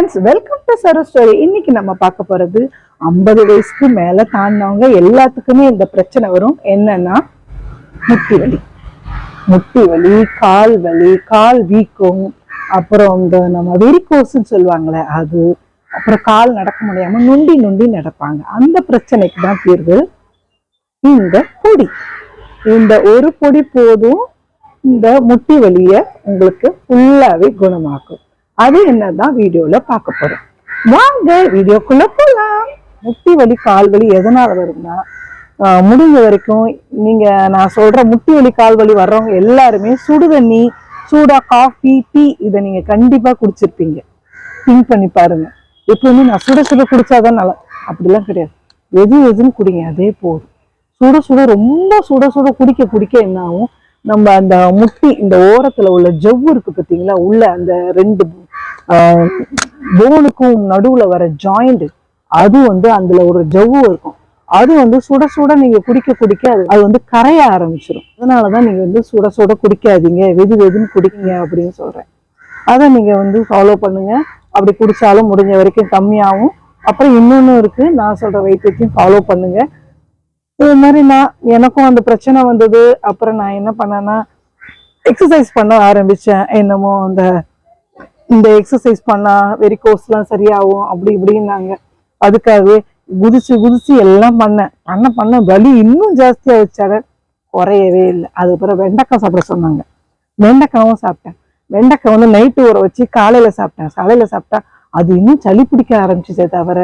Friends welcome to சரோ story இன்னைக்கு நம்ம பார்க்க போறது ஐம்பது வயசுக்கு மேல தாண்டினவங்க எல்லாத்துக்குமே இந்த பிரச்சனை வரும். என்னன்னா முட்டி வலி. முட்டி வலி கால் வலி கால் வீக்கம் அப்புறம் இந்த நம்ம வெறிக்கோசுன்னு சொல்லுவாங்களே அது அப்புறம் கால் நடக்க முடியாம நொண்டி நொண்டி நடப்பாங்க. அந்த பிரச்சனைக்கு தான் தீர்வு இந்த பொடி. இந்த ஒரு பொடி போதும் இந்த முட்டி வலிய உங்களுக்கு ஃபுல்லாவே குணமாக்கும். அது என்னதான் வீடியோல பார்க்க போறோம். வாங்க வீடியோக்குள்ள போலாம். முட்டி வலி கால் வலி எதனால வரும்னா முடிஞ்ச வரைக்கும் நீங்க நான் சொல்ற முட்டி வலி கால் வலி வர்றவங்க எல்லாருமே சுடு தண்ணி சூடா காஃபி டீ இதை நீங்க கண்டிப்பா குடிச்சிருப்பீங்க. திங்க் பண்ணி பாருங்க. எப்பவுமே நான் சுட சுட குடிச்சாதான் நல்லா அப்படிலாம் கிடையாது. எது எதுன்னு குடிங்க அதே போதும். சுட சுட ரொம்ப சுட சுட குடிக்க குடிக்க என்ன ஆகும்? நம்ம அந்த முட்டி இந்த ஓரத்துல உள்ள ஜவ்வு இருக்கு பார்த்தீங்களா உள்ள அந்த ரெண்டு போனுக்கும் நடுவுல வர ஜாயிண்ட் அது வந்து அதுல ஒரு ஜவ்வு இருக்கும். அது வந்து சுட சுட நீங்க குடிக்க குடிக்க அது அது வந்து கரைய ஆரம்பிச்சிடும் அதனாலதான் நீங்க வந்து சுட சுட குடிக்காதீங்க வெது வெதுன்னு குடிக்கீங்க அப்படின்னு சொல்றேன். அதை நீங்க வந்து ஃபாலோ பண்ணுங்க. அப்படி குடிச்சாலும் முடிஞ்ச வரைக்கும் கம்மியாகும். அப்புறம் இன்னொன்னு இருக்கு நான் சொல்ற வைத்தியத்தையும் ஃபாலோ பண்ணுங்க. இது மாதிரி நான் எனக்கும் அந்த பிரச்சனை வந்தது. அப்புறம் நான் என்ன பண்ணேன்னா எக்ஸசைஸ் பண்ண ஆரம்பிச்சேன். என்னமோ அந்த இந்த எக்ஸசைஸ் பண்ணா வெரிகோஸ்லாம் சரியாகும் அப்படி இப்படின்னாங்க. அதுக்காகவே குதிச்சு குதிச்சு எல்லாம் பண்ணேன். பண்ண பண்ண வலி இன்னும் ஜாஸ்தியாக வச்சாங்க குறையவே இல்லை. அதுக்கப்புறம் வெண்டைக்காய் சாப்பிட சொன்னாங்க. வெண்டைக்காவும் சாப்பிட்டேன். வெண்டைக்காய் வந்து நைட்டு ஊற வச்சு காலையில் சாப்பிட்டேன். காலையில் சாப்பிட்டா அது இன்னும் சளி பிடிக்க ஆரம்பிச்சுச்சே தவிர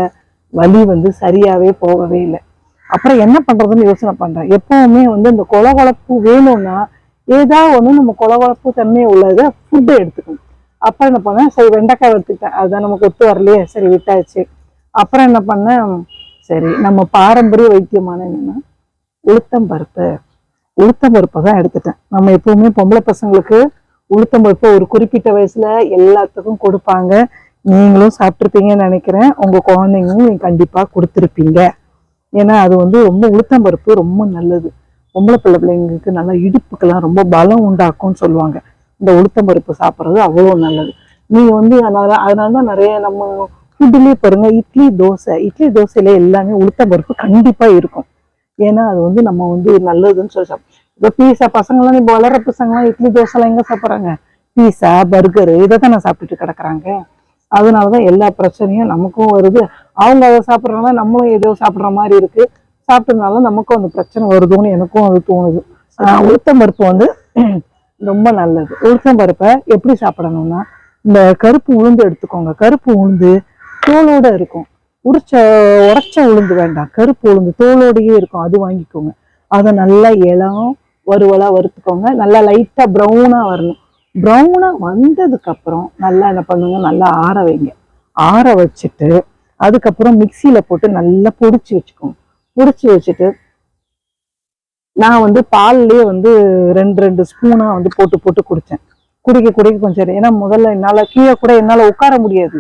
வலி வந்து சரியாகவே போகவே இல்லை. அப்புறம் என்ன பண்றதுன்னு யோசனை பண்றேன். எப்பவுமே வந்து இந்த கொலகொலப்பு வேணும்னா ஏதாவது ஒன்று நம்ம கொலகொலப்பு தன்மை உள்ளதை ஃபுட்டை எடுத்துக்கணும். அப்புறம் என்ன பண்ணேன்? சரி வெண்டைக்காய் எடுத்துக்கிட்டேன் அதுதான் நமக்கு ஒத்து வரலையே. சரி விட்டாச்சு. அப்புறம் என்ன பண்ணேன்? சரி நம்ம பாரம்பரிய வைத்தியமான என்னன்னா உளுத்தம் பருப்பு. உளுத்தம் பருப்பை தான் எடுத்துட்டேன். நம்ம எப்பவுமே பொம்பளை பசங்களுக்கு உளுத்தம் பருப்பு ஒரு குறிப்பிட்ட வயசுல எல்லாத்துக்கும் கொடுப்பாங்க. நீங்களும் சாப்பிட்ருப்பீங்கன்னு நினைக்கிறேன். உங்க குழந்தைங்களும் நீங்க கண்டிப்பா கொடுத்துருப்பீங்க. ஏன்னா அது வந்து ரொம்ப உளுத்தம் பருப்பு ரொம்ப நல்லது. பொம்பளை பிள்ளை பிள்ளைங்களுக்கு நல்லா இடுப்புக்கெல்லாம் ரொம்ப பலம் உண்டாக்கும்னு சொல்லுவாங்க. இந்த உளுத்தம் பருப்பு சாப்பிட்றது அவ்வளோ நல்லது. நீங்கள் வந்து அதனால அதனால தான் நிறைய நம்ம ஃபுட்டுலேயே பாருங்க இட்லி தோசை. இட்லி தோசையில எல்லாமே உளுத்தம் பருப்பு கண்டிப்பாக இருக்கும். ஏன்னா அது வந்து நம்ம வந்து நல்லதுன்னு சொல்லி சாப்பிடும் இப்போ பீஸா பசங்களாம் இப்போ வளர பசங்களாம் இட்லி தோசைலாம் எங்கே சாப்பிட்றாங்க? பீஸா பர்கரு இதை தானே சாப்பிட்டுட்டு கிடக்குறாங்க. அதனால தான் எல்லா பிரச்சனையும் நமக்கும் வருது. அவங்க அதை சாப்பிட்றதுனால நம்மளும் ஏதோ சாப்பிட்ற மாதிரி இருக்கு. சாப்பிட்டதுனால நமக்கும் அந்த பிரச்சனை வருதுன்னு எனக்கும் அது தோணுது. ஆஹ் உளுத்தம் பருப்பு வந்து ரொம்ப நல்லது. உளுத்தம் பருப்பை எப்படி சாப்பிடணும்னா இந்த கருப்பு உளுந்து எடுத்துக்கோங்க. கருப்பு உளுந்து தோலோட இருக்கும். உரிச்ச உரைச்ச உளுந்து வேண்டாம். கருப்பு உளுந்து தோலோடையே இருக்கும். அது வாங்கிக்கோங்க. அதை நல்லா இளம் வறுவலாக வறுத்துக்கோங்க. நல்லா லைட்டா ப்ரௌனா வரணும். ப்ரௌனா வந்ததுக்கு அப்புறம் நல்லா என்ன பண்ணுங்க? நல்லா ஆற வைங்க. ஆற வச்சுட்டு அதுக்கப்புறம் மிக்சியில போட்டு நல்லா பொடிச்சு வச்சுக்கோங்க. பொடிச்சு வச்சுட்டு நான் வந்து பால்லயே வந்து ரெண்டு ரெண்டு ஸ்பூனா வந்து போட்டு போட்டு குடிச்சேன். குடிக்க குடிக்க கொஞ்சம் ஏன்னா முதல்ல என்னால கீழே கூட என்னால உட்கார முடியாது.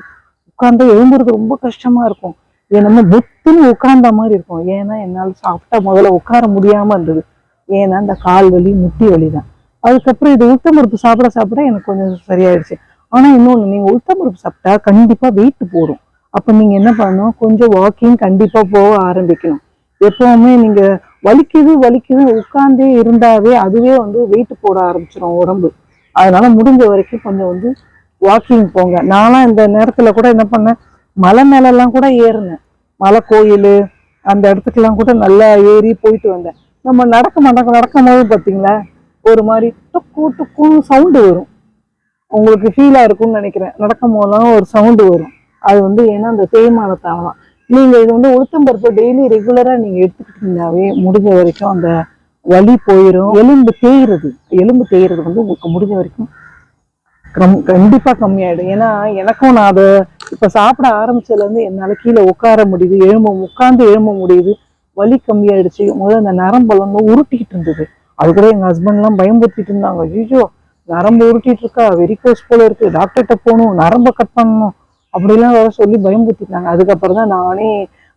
உட்கார்ந்து எழுந்துறது ரொம்ப கஷ்டமா இருக்கும். என்னமோ புத்துன்னு உட்கார்ந்த மாதிரி இருக்கும். ஏன்னா என்னால சாப்பிட்டா முதல்ல உட்கார முடியாம இருந்தது. ஏன்னா இந்த கால் வலி முட்டி வலி தான். அதுக்கப்புறம் இது உளுத்தம் பருப்பு சாப்பிட சாப்பிட எனக்கு கொஞ்சம் சரியாயிடுச்சு. ஆனா இன்னொன்னு நீங்க உளுத்தம் பருப்பு சாப்பிட்டா கண்டிப்பா வெயிட் போடும். அப்போ நீங்க என்ன பண்ணணும்? கொஞ்சம் வாக்கிங் கண்டிப்பாக போக ஆரம்பிக்கணும். எப்போவுமே நீங்க வலிக்குது வலிக்குது உட்காந்தே இருந்தாவே அதுவே வந்து வெயிட் போட ஆரம்பிச்சிடும் உடம்பு. அதனால முடிஞ்ச வரைக்கும் கொஞ்சம் வந்து வாக்கிங் போங்க. நானும் இந்த நேரத்துல கூட என்ன பண்ணேன்? மலை மேலெல்லாம் கூட ஏறினேன். மலை கோயில் அந்த இடத்துக்கெல்லாம் கூட நல்லா ஏறி போயிட்டு வந்தேன். நம்ம நடக்க நடக்க நடக்கும் போது பார்த்தீங்களா ஒரு மாதிரி டுக்கு டுக்குன்னு சவுண்டு வரும். உங்களுக்கு ஃபீலாக இருக்கும்னு நினைக்கிறேன். நடக்கும் போதெல்லாம் ஒரு சவுண்டு வரும். அது வந்து ஏன்னா அந்த தேய்மானத்தால தான். நீங்க இது வந்து உளுத்தம் பருப்பு டெய்லி ரெகுலரா நீங்க எடுத்துக்கிட்டீங்கன்னாவே முடிஞ்ச வரைக்கும் அந்த வலி போயிடும் எலும்பு தேயிறது எலும்பு தேயிறது வந்து உங்களுக்கு முடிஞ்ச வரைக்கும் கம்- கண்டிப்பா கம்மியாயிடும். ஏன்னா எனக்கும் நான் அதை இப்ப சாப்பிட ஆரம்பிச்சதுல இருந்து என்னால கீழே உட்கார முடியுது எழும்ப உட்கார்ந்து எழும்ப முடியுது. வலி கம்மியாயிடுச்சு. முதல்ல அந்த நரம்பெல்லாம் வந்து உருட்டிக்கிட்டு இருந்தது. அது கூட எங்க ஹஸ்பண்ட் எல்லாம் பயம்படுத்திட்டு இருந்தாங்க. ஐயோ நரம்பு உருட்டிட்டு இருக்கா? வெரிகோஸ் போல இருக்கு. டாக்டர்கிட்ட போகணும். நரம்ப கட் பண்ணணும். அப்படிலாம் வேற சொல்லி பயம்புத்திட்டாங்க அதுக்கப்புறம் தான் நானே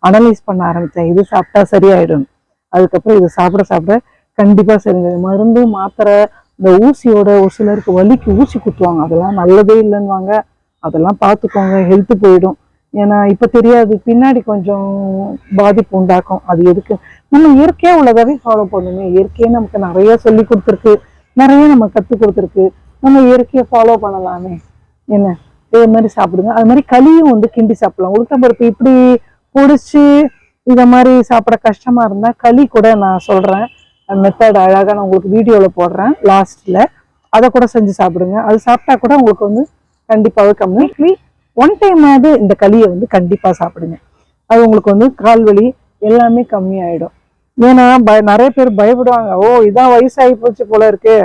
அனலைஸ் பண்ண ஆரம்பித்தேன் இது சாப்பிட்டா சரியாயிடும். அதுக்கப்புறம் இது சாப்பிட சாப்பிட கண்டிப்பாக சரிங்க. மருந்து மாத்திரை இந்த ஊசியோட ஒரு சிலருக்கு வலிக்கு ஊசி குத்துவாங்க. அதெல்லாம் நல்லதே இல்லைன்னுவாங்க. அதெல்லாம் பார்த்துக்கோங்க. ஹெல்த்து போயிடும். ஏன்னா இப்போ தெரியாது. பின்னாடி கொஞ்சம் பாதிப்பு உண்டாக்கும். அது எதுக்கு? நம்ம இயற்கையாக உள்ளதாவே ஃபாலோ பண்ணுங்க இயற்கையே நமக்கு நிறைய சொல்லி கொடுத்துருக்கு. நிறைய நம்ம கற்றுக் கொடுத்துருக்கு. நம்ம இயற்கையை ஃபாலோ பண்ணலாமே. என்ன? இதே மாதிரி சாப்பிடுங்க. அது மாதிரி களியும் வந்து கிண்டி சாப்பிடலாம். உளுத்தம்பருப்பு இப்படி பொடிச்சு இத மாதிரி சாப்பிட கஷ்டமா இருந்தா களி கூட நான் சொல்றேன். மெத்தட் அழகா நான் உங்களுக்கு வீடியோல போடுறேன் லாஸ்ட்ல அதை கூட செஞ்சு சாப்பிடுங்க. அது சாப்பிட்டா கூட உங்களுக்கு வந்து கண்டிப்பாவே கம்மி வீக்லி ஒன் டைமாவது இந்த களியை வந்து கண்டிப்பா சாப்பிடுங்க. அது உங்களுக்கு வந்து கால் வலி எல்லாமே கம்மியாயிடும். ஏன்னா பய நிறைய பேர் பயப்படுவாங்க. ஓ இதான் வயசாகி போச்சு போல இருக்கு.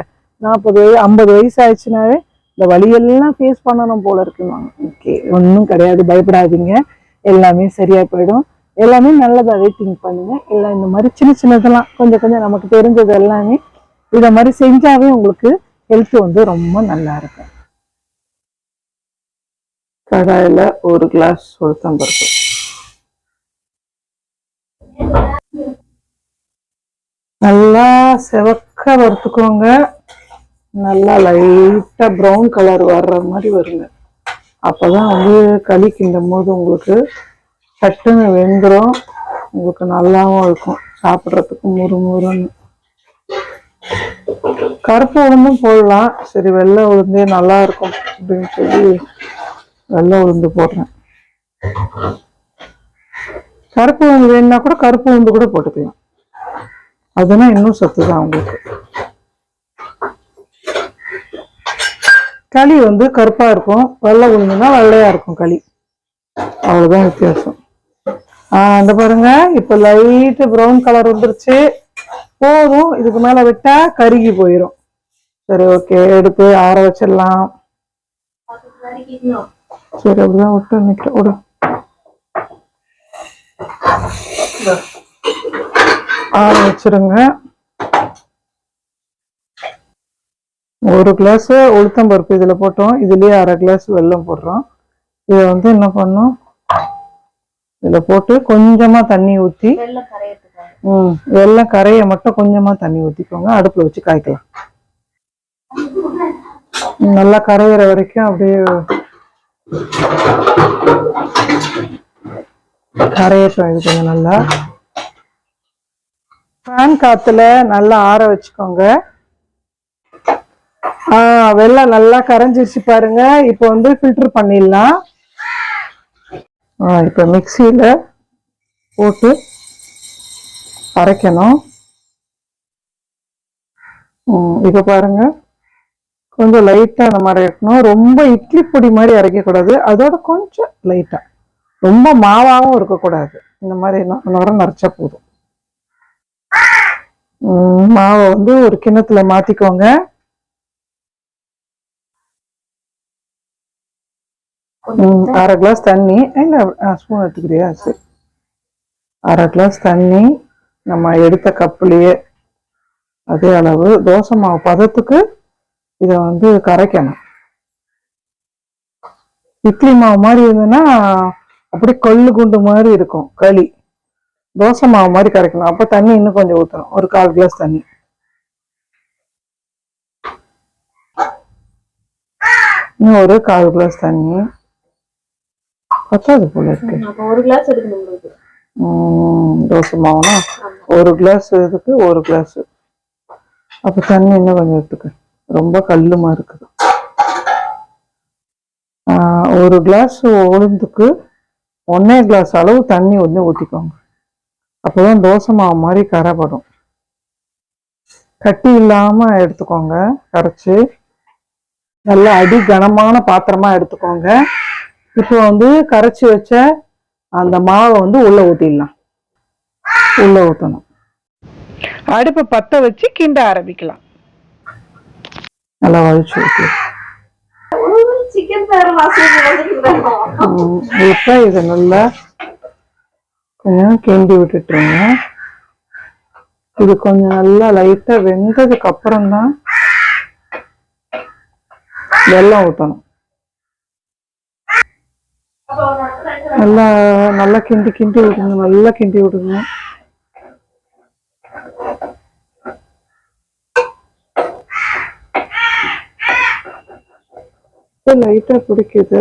நாற்பது வயசு ஐம்பது வயசு ஆயிடுச்சுனாவே இந்த வழியெல்லாம் ஃபேஸ் பண்ணணும் போல இருக்குவாங்க ஓகே ஒன்றும் கிடையாது பயப்படாதீங்க. எல்லாமே சரியா போயிடும். எல்லாமே நல்லதாவே திங்க் பண்ணுங்க. எல்லாம் இந்த மாதிரி சின்ன சின்னதெல்லாம் கொஞ்சம் கொஞ்சம் நமக்கு தெரிஞ்சது எல்லாமே இத மாதிரி செஞ்சாவே உங்களுக்கு ஹெல்த் வந்து ரொம்ப நல்லா இருக்கும். கடாயில ஒரு கிளாஸ் உளுத்தம் பருப்பு. நல்லா செவக்க வறுத்துக்கோங்க. நல்லா லைட்டா ப்ரௌன் கலர் வர்ற மாதிரி வருங்க. அப்பதான் வந்து களி கிண்டும் போது உங்களுக்கு சட்டுன்னு வெந்துடும் உங்களுக்கு நல்லாவும் இருக்கும். சாப்பிட்றதுக்கு முறுமுறுன்னு கருப்பு உளுந்தும் போடலாம். சரி வெள்ளை உளுந்தே நல்லா இருக்கும் அப்படின்னு சொல்லி வெள்ளை உளுந்து போடுறேன். கருப்பு உளுந்து வேணும்னா கூட கருப்பு உளுந்து கூட போட்டுக்கலாம். அதுனா இன்னும் சத்து தான் உங்களுக்கு. களி வந்து கருப்பாக இருக்கும். வெள்ளை உளுந்துனா வெள்ளையாக இருக்கும் களி. அவ்வளோதான் வித்தியாசம். அந்த பாருங்க. இப்போ லைட்டு ப்ரௌன் கலர் வந்துருச்சு. போதும். இதுக்கு மேலே விட்டால் கருகி போயிடும் சரி ஓகே எடுத்து ஆற வச்சிடலாம். சரி அப்படிதான் விட்டு நிற்கிறேன் விடும் ஆற வச்சிருங்க. ஒரு கிளாஸ் உளுத்தம் பருப்பு இதுல போட்டோம். இதுலயே அரை கிளாஸ் வெல்லம் போடுறோம். இதை வந்து என்ன பண்ணோம்? இதுல போட்டு கொஞ்சமா தண்ணி ஊத்தி வெள்ளம் கரையறதுக்காக. ம் வெல்லம் கரைய மட்டும் கொஞ்சமா தண்ணி ஊத்திக்கோங்க. அடுப்புல வச்சு காய்க்கலாம். நல்லா கரையிற வரைக்கும் அப்படியே கரையட்டும். இது கொஞ்சம் நல்லா. ஃபேன் காத்துல நல்லா ஆற வச்சுக்கோங்க. வெள்ளம் நல்லா கரைஞ்சிருச்சு பாருங்க. இப்போ வந்து ஃபில்டர் பண்ணிடலாம். இப்போ மிக்சியில் போட்டு அரைக்கணும். இப்போ பாருங்க. கொஞ்சம் லைட்டாக நம்ம அரைக்கணும். ரொம்ப இட்லி பொடி மாதிரி அரைக்கக்கூடாது. அதோட கொஞ்சம் லைட்டாக ரொம்ப மாவாகவும் இருக்கக்கூடாது. இந்த மாதிரி நுரம் நரைச்சா போதும். மாவை வந்து ஒரு கிண்ணத்தில் மாற்றிக்கோங்க அரை கிளாஸ் தண்ணி. இல்லை ஸ்பூன் எடுத்துக்கிறியா? சரி. அரை கிளாஸ் தண்ணி. நம்ம எடுத்த கப்புலேயே அதே அளவு தோசை மாவு பதத்துக்கு இதை வந்து கரைக்கணும். இட்லி மாவு மாதிரி இருந்ததுன்னா அப்படியே கொள்ளு குண்டு மாதிரி இருக்கும் களி. தோசை மாவு மாதிரி கரைக்கணும். அப்போ தண்ணி இன்னும் கொஞ்சம் ஊற்றணும் ஒரு கால் கிளாஸ் தண்ணி. இன்னும் ஒரு கால் கிளாஸ் தண்ணி. பத்தாது போல இருக்கு. ஒரு கிளாஸ் எடுக்கணும் தோசை மாவுனா ஒரு கிளாஸ் இதுக்கு ஒரு கிளாஸ் அப்போ தண்ணி இன்னும் கொஞ்சம் எடுத்துக்க. ரொம்ப கல்லுமா இருக்குது. ஒரு கிளாஸ் உளுந்துக்கு ஒன்னே கிளாஸ் அளவு தண்ணி வந்து ஊற்றிக்கோங்க அப்போதான் தோசை மாவு மாதிரி கரைப்படும் கட்டி இல்லாம எடுத்துக்கோங்க. கரைச்சு நல்ல அடி கனமான பாத்திரமா எடுத்துக்கோங்க. இப்போ வந்து கரைச்சி வச்ச அந்த மாவை வந்து உள்ள ஊத்திடலாம். உள்ள ஊற்றணும் அடுப்பை பத்த வச்சு கிண்ட ஆரம்பிக்கலாம். நல்லா வலிச்சு ஊற்றி சிக்கன் இப்போ இதை நல்லா கொஞ்சம் கிண்டி விட்டுட்டுருங்க. இது கொஞ்சம் நல்லா லைட்டா வெந்ததுக்கு அப்புறம் தான் வெள்ளம் ஊற்றணும் நல்லா நல்லா கிண்டி கிண்டி விடுங்க நல்லா கிண்டி விடுங்க லைட்டா பிடிக்குது.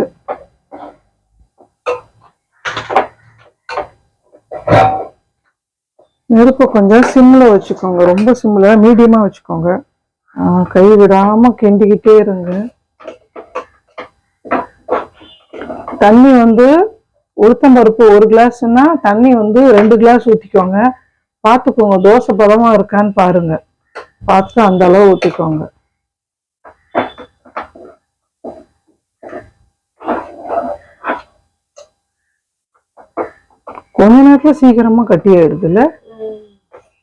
நெருப்பு கொஞ்சம் சிம்ல வச்சுக்கோங்க. ரொம்ப சிம்ல மீடியமா வச்சுக்கோங்க. கை விடாம கிண்டிக்கிட்டே இருங்க. தண்ணி வந்து உளுத்தம்பருப்பு ஒரு கிளாஸ்னா தண்ணி வந்து ரெண்டு கிளாஸ் ஊத்திக்கோங்க. பார்த்துக்கோங்க தோசை பதமாக இருக்கான்னு பாருங்க. பார்த்து அந்த அளவு ஊற்றிக்கோங்க கொஞ்ச நேரத்தில் சீக்கிரமா கட்டி ஆயிடுதுல்ல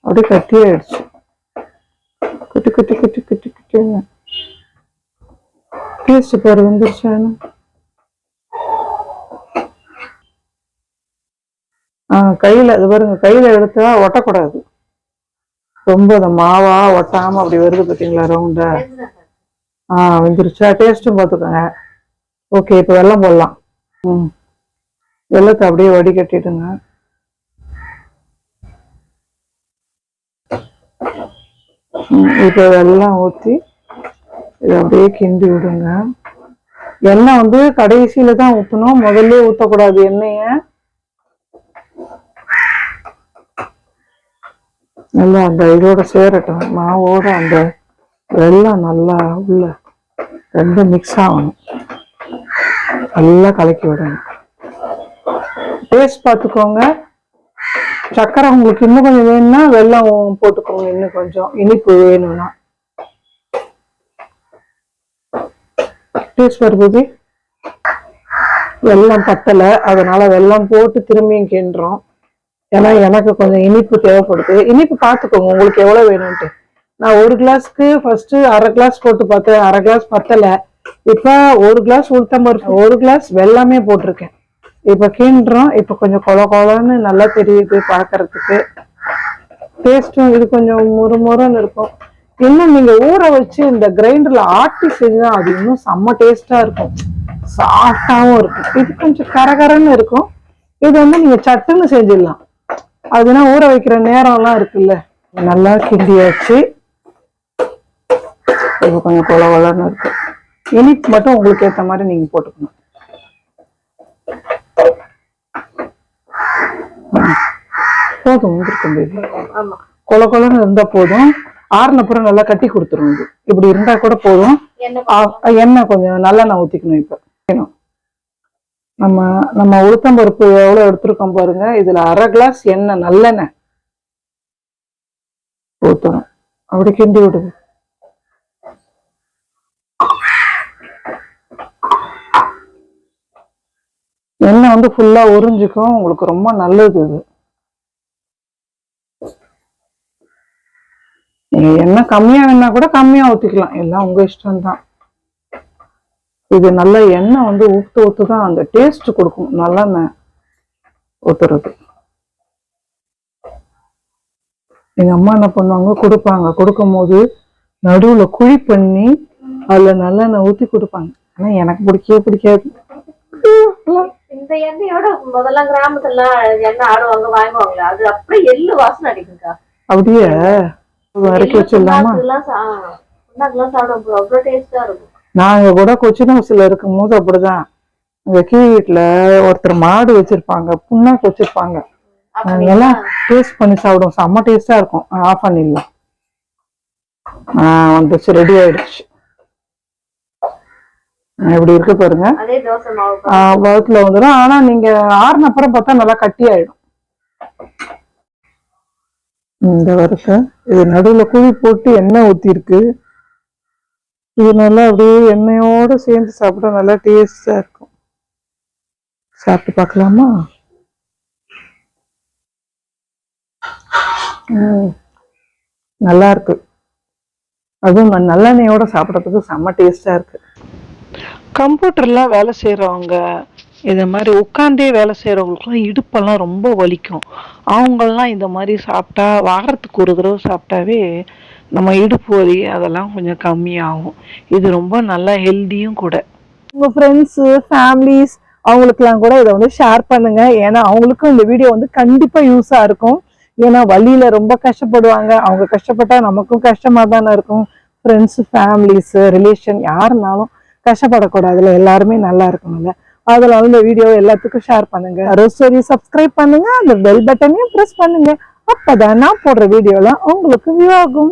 அப்படியே கட்டி ஆயிடுச்சு. கட்டு கட்டு கட்டு கட்டு கட்டுங்க. டேஸ்ட் பாரு வந்துருச்சானு கையில் இது பாருங்க கையில் எடுத்தா ஒட்டக்கூடாது. ரொம்ப அந்த மாவா ஒட்டாம அப்படி வருது பார்த்தீங்களா ரவுண்டா ஆ? வந்துருச்சா? டேஸ்ட்டும் பார்த்துக்கோங்க. ஓகே இப்போ வெள்ளம் போடலாம். ம். வெள்ளத்தை அப்படியே வடிகட்டிடுங்க. ம், இப்போ வெள்ளம் ஊற்றி இதை அப்படியே கிண்டி விடுங்க. எண்ணெய் வந்து கடைசியில தான் ஊற்றணும் முதல்ல ஊற்றக்கூடாது எண்ணெயை. நல்லா அந்த இதோட சேரட்டும். மாவோட அந்த வெள்ளம் நல்லா உள்ள ரெண்டும் மிக்ஸ் ஆகணும். நல்லா கலக்கி விடணும். டேஸ்ட் பார்த்துக்கோங்க. சர்க்கரை உங்களுக்கு இன்னும் கொஞ்சம் வேணும்னா வெள்ளம் போட்டுக்கோங்க. இன்னும் கொஞ்சம் இனிப்பு வேணும்னா. டேஸ்ட் வருது வெள்ளம் பத்தலை. அதனால வெல்லம் போட்டு திரும்பியும் கிண்டுறோம். ஏன்னா எனக்கு கொஞ்சம் இனிப்பு தேவைப்படுது. இனிப்பு பார்த்துக்கோங்க உங்களுக்கு எவ்வளோ வேணும்ட்டு நான் ஒரு கிளாஸ்க்கு ஃபர்ஸ்ட் அரை கிளாஸ் போட்டு பார்த்தேன் அரை கிளாஸ் பத்தலை. இப்போ ஒரு கிளாஸ் உளுத்தம் பருப்பு ஒரு கிளாஸ் வெள்ளமே போட்டிருக்கேன். இப்போ கிண்டுறோம் இப்போ கொஞ்சம் கொல கொலன்னு நல்லா தெரியுது பார்க்கறதுக்கு டேஸ்ட்டும் இது கொஞ்சம் முறு முறுன்னு இருக்கும். இன்னும் நீங்கள் ஊற வச்சு இந்த கிரைண்டரில் ஆட்டி செஞ்சால் அது இன்னும் செம்ம டேஸ்ட்டாக இருக்கும். சாஃப்டாகவும் இருக்கும். இது கொஞ்சம் கரகரன்னு இருக்கும். இது வந்து நீங்கள் சட்டுன்னு செஞ்சிடலாம். அதுனா ஊற வைக்கிற நேரம்லாம் இருக்குல்ல. நல்லா கிண்டியாச்சு. இப்போ கொஞ்சம் கொல கொலன்னு இருக்கு. இனிப்பு மட்டும் உங்களுக்கு ஏத்த மாதிரி நீங்க போட்டுக்கணும். போதும் இருக்கும் பேபி கொல கொலன்னு இருந்தா போதும். ஆறுன அப்புறம் நல்லா கட்டி கொடுத்துரும் இது. இப்படி இருந்தா கூட போதும். எண்ணெய் கொஞ்சம் நல்லெண்ணெய் ஊத்திக்கணும் இப்ப. வேணும். நம்ம நம்ம உளுத்தம்பருப்பு எவ்வளோ எடுத்திருக்கோம் பாருங்க. இதில் அரை கிளாஸ் எண்ணெய் நல்லெண்ணெய். ஊத்துறோம் அப்படி கிண்டி விடுது எண்ணெய் வந்து ஃபுல்லாக உறிஞ்சிக்கும். உங்களுக்கு ரொம்ப நல்லது இது. நீங்கள் எண்ணெய் கம்மியாக வேணா கூட கம்மியாக ஊற்றிக்கலாம் எல்லாம் உங்கள் இஷ்டம் தான் இது நல்ல எண்ணெய் வந்து ஊத்து ஊத்து தான் அந்த டேஸ்ட் கொடுக்கும். நல்லெண்ணெய் ஊத்துறது. எங்க அம்மா என்ன பண்ணுவாங்க? கொடுப்பாங்க. கொடுக்கும் போது நடுவுல குழி பண்ணி அதுல நல்லெண்ணெய் ஊத்தி கொடுப்பாங்க. ஆனா எனக்கு பிடிக்கவே பிடிக்காது. இந்த எண்ணெயோட முதல்ல கிராமத்துல எண்ணெய் ஆடுவாங்க வாங்குவாங்களே அது அப்படியே எள்ளு வாசனை அடிக்குங்கக்கா அப்படியே இறக்கி வச்சிடலாமா? சாப்பிடும் bro. அவ்வளவு டேஸ்டா இருக்கும். நாங்க கூட கொச்சின் ஹவுஸ்ல இருக்கும் போது அப்படிதான். எங்க கீழ் வீட்டுல ஒருத்தர் மாடு வச்சிருப்பாங்க புண்ணாக்கு வச்சிருப்பாங்க. அதெல்லாம் டேஸ்ட் பண்ணி சாப்பிடுவோம். செம்ம டேஸ்டா இருக்கும். ஆஃப் பண்ணிடலாம் வந்துச்சு ரெடி ஆயிடுச்சு. இப்படி இருக்கு பாருங்க. வகுத்துல வந்துடும் ஆனா நீங்க ஆறுன அப்புறம் பார்த்தா நல்லா கட்டி ஆயிடும். இந்த வறுக்க இது நடுவுல குழி போட்டு எண்ணெய் ஊத்தி இருக்கு இது நல்லா அப்படியே எண்ணெயோடு சேர்ந்து சாப்பிட்டா நல்லா டேஸ்டா இருக்கும். சாப்பிட்டு பார்க்கலாமா? நல்லா இருக்கு. அதுவும் நல்லெண்ணெயோட சாப்பிட்றதுக்கு செம்ம டேஸ்டா இருக்கு. கம்ப்யூட்டர்லாம் வேலை செய்கிறவங்க இது மாதிரி உட்காந்தே வேலை செய்கிறவங்களுக்குலாம் இடுப்பெல்லாம் ரொம்ப வலிக்கும். அவங்களாம் இந்த மாதிரி சாப்பிட்டா வாரத்துக்கு ஒரு தடவை சாப்பிட்டாவே நம்ம இடுப்பு வலி அதெல்லாம் கொஞ்சம் கம்மியாகும். இது ரொம்ப நல்ல ஹெல்தியும் கூட. உங்கள் ஃப்ரெண்ட்ஸு ஃபேமிலிஸ் அவங்களுக்குலாம் கூட இதை வந்து ஷேர் பண்ணுங்க. ஏன்னா அவங்களுக்கும் இந்த வீடியோ வந்து கண்டிப்பாக யூஸாக இருக்கும். ஏன்னா வழியில ரொம்ப கஷ்டப்படுவாங்க. அவங்க கஷ்டப்பட்டா நமக்கும் கஷ்டமாக தானே இருக்கும். ஃப்ரெண்ட்ஸ் ஃபேமிலிஸு ரிலேஷன் யாருனாலும் கஷ்டப்படக்கூடாதுல எல்லாருமே நல்லா இருக்கணும்ல. அதனால இந்த வீடியோ எல்லாத்துக்கும் ஷேர் பண்ணுங்க. ரோஸ்டோரி சப்ஸ்கிரைப் பண்ணுங்க. அந்த பெல் பட்டனையும் ப்ரெஸ் பண்ணுங்க. அப்பதான் நான் போடுற வீடியோலாம் உங்களுக்கு வியூ ஆகும்.